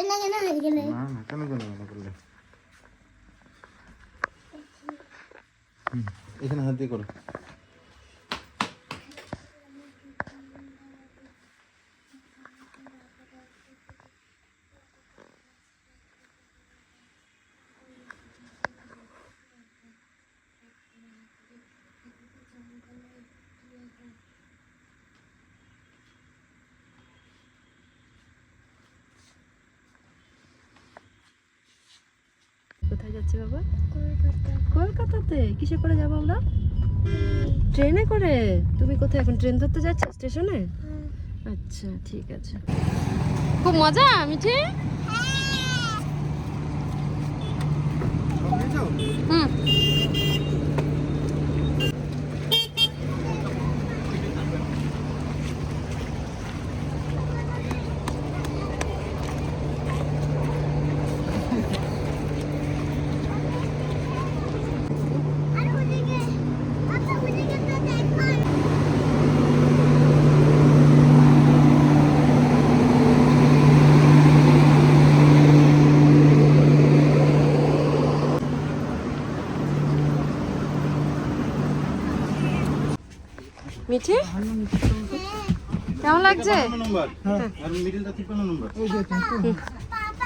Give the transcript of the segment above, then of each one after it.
কেন কেন হয়ে গেলে না না কেন কেন মনে করলে হুম, এখানে হাত দিয়ে করো কোথায় যাচ্ছি বাবা। কলকাতাতে? কিসে করে যাব আমরা? ট্রেনে করে? তুমি কোথায় এখন ট্রেন ধরতে যাচ্ছ স্টেশনে? আচ্ছা ঠিক আছে। খুব মজা মিঠে? হুম আর ওদিকে আচ্ছা ওদিকে তো দেখো মিঠি কেমন লাগছে?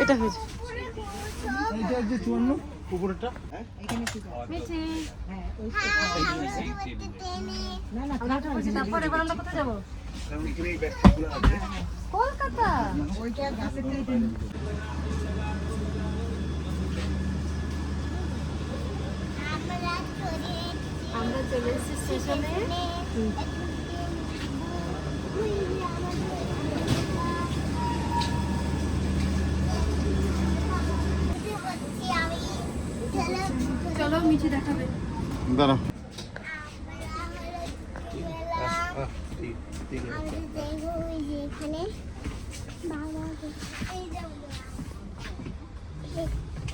এটা হয়েছে। এইটা আমরা চলে এসেছি স্টেশনে। চলো মিঠি দেখাবে। দাঁড়াও।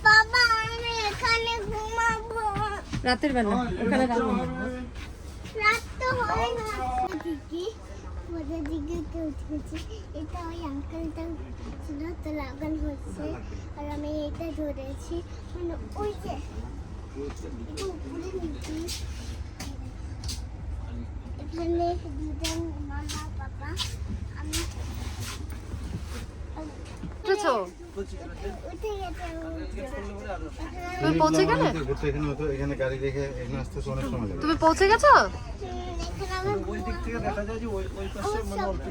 বাবা আমি এখানে ঘুমাবো। রাতের বেলা। ওখানে রাত তো হয় না দিদি এটা ওই আঙ্কেলটা তো হচ্ছে। আর আমি এটা ধরেছি। মানে ওই যে বাবা আমি উঠেছো? উঠে তুমি পৌঁছে গেলে? ঘুরতে এখানে হতো এখানে গাড়ি রেখে এখানে আসতে তো অনেক সময় লাগে তুমি পৌঁছে গেছো? এখানে আমার ওই দিক থেকে দেখা যায় যে ওই ওই পাশে মানে অল্প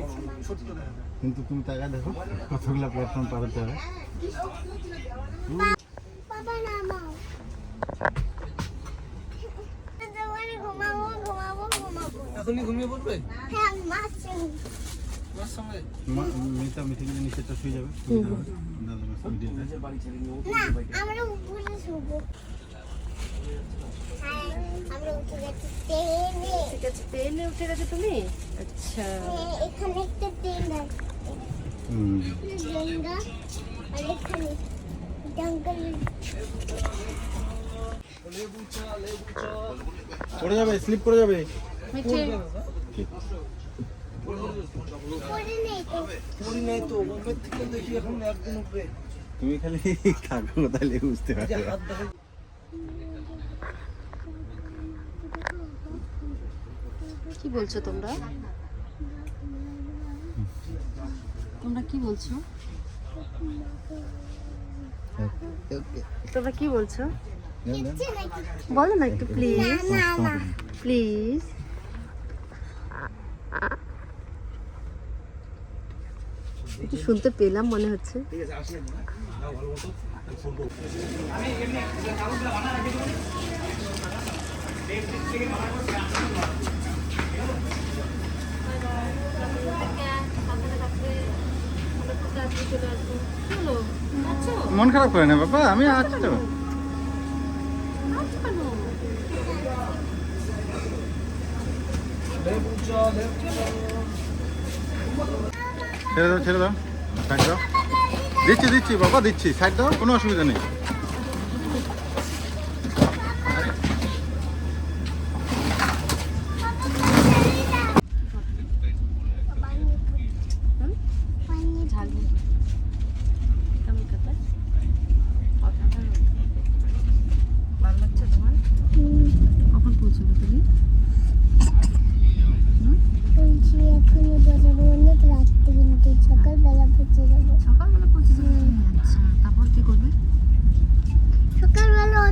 কিন্তু তুমি টাকা দেখো কতগুলো প্ল্যাটফর্ম পার হতে হবে। বাবা নামাও তোমার ঘুমাবো ঘুমাবো ঘুমাবো। এখনই ঘুমিয়ে পড়বে? হ্যাঁ মাছ তোমার সঙ্গে মা- মিতা মিঠে গেলে নিচেটা শুয়ে যাবে। দাদা মিডিলটা বাড়ি ছেড়ে আমরা উপরে শুবো। হ্যাঁ আমরা উঠে গেছি ট্রেনে। ঠিক আছে ট্রেনে উঠে গেছো তুমি? আচ্ছা। হ্যাঁ, এখানে একটা ট্রেন আছে। হুম। আর এখানে জঙ্গল পড়ে যাবে স্লিপ করে যাবে। তো পড়ি নাই তো ওপর থেকে দেখি এখন একদিন উপরে তুমি খালি কাকু তাহলে বুঝতে যে পারবে। কি বলছো তোমরা? তোমরা কি বলছো? তোমরা কি বলছো? বলো না একটু প্লিজ প্লিজ শুনতে পেলাম মনে হচ্ছে। মন খারাপ করে না বাবা আমি আছি তো। ছেড়ে দাও ছেড়ে দাও। সাইড দাও দিচ্ছি দিচ্ছি বাবা দিচ্ছি। সাইড দাও কোনো অসুবিধা নেই।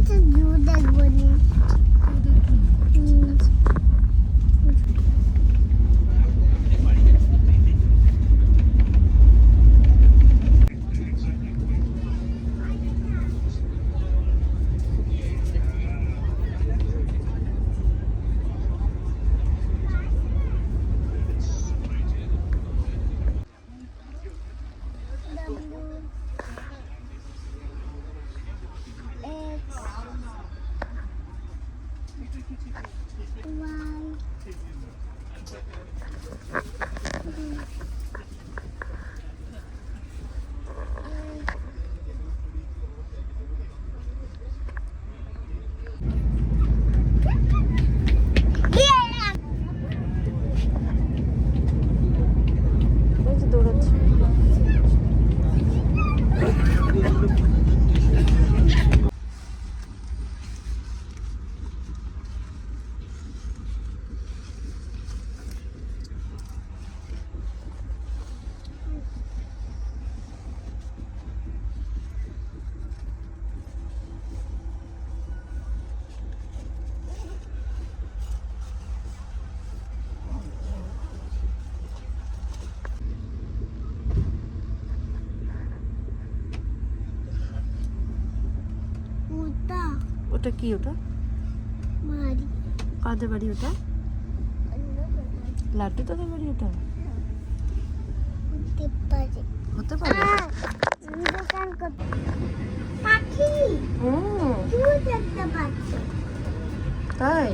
to do that one. Mm. ওটা কি ওটা? মারি কাদের বাড়ি ওটা? লাড্ডু তাদের বাড়ি ওটা? হতে পারে। তাই?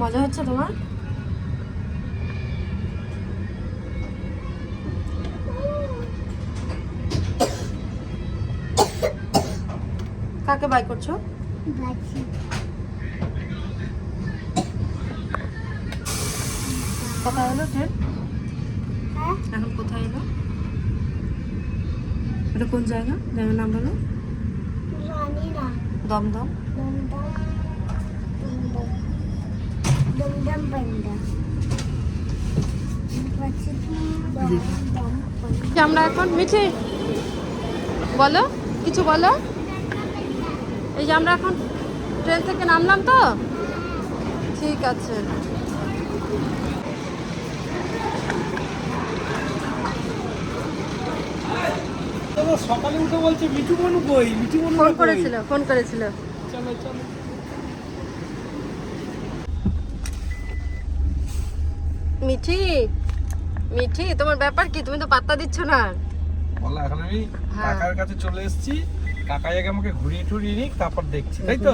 মজা হচ্ছে তোমার? বাই করছ? কোথায় এলো ট্রেন? হ্যাঁ এখন কোথায় এলো এটা কোন জায়গা? জায়গার নাম না দমদম। আমরা এখন মিঠে? বলো কিছু বলো। এই যে আমরা এখন ট্রেন থেকে নামলাম তো? ঠিক আছে। চলো সকালে উঠে বলছে মিঠু মনু কই? মিঠু মনু ফোন করেছিল ফোন করেছিল। চলো চলো। মিঠি মিঠি তোমার ব্যাপার কি? তুমি তো পাত্তা দিচ্ছ না। বলা এখন আমি হ্যাঁ। কাকার কাছে চলে এসেছি। কাকাই আগে আমাকে ঘুরিয়ে টুরিয়ে নিক তারপর দেখছি তাই তো?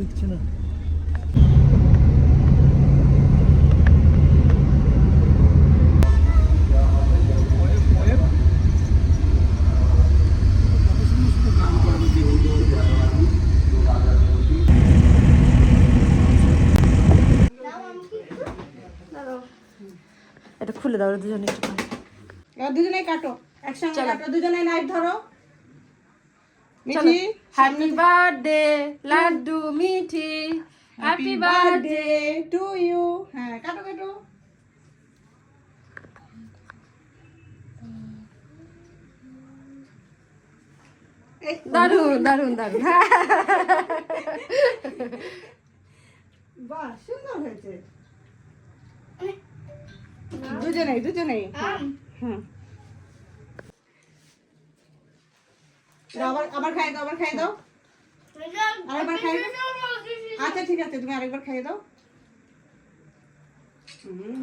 দিচ্ছি না। এটা খুলে দাও দুজনে একটু এবার দুজনেই কাটো। একসঙ্গে চলো। কাটো। দুজনে নাইট ধরো। Mithi happy birthday laddu Mithi. Happy birthday to you হ্যাঁ কাটো কাটো। দারুণ দারুণ দারুণ বাহ সুন্দর হয়েছে। দুজনেই দুজনেই। হ্যাঁ হুম দাও, আবার আবার খাইয়ে দাও, আবার খাইয়ে দাও। আরেকবার খাইয়ে আচ্ছা ঠিক আছে, তুমি আরেকবার খাইয়ে দাও। হুম।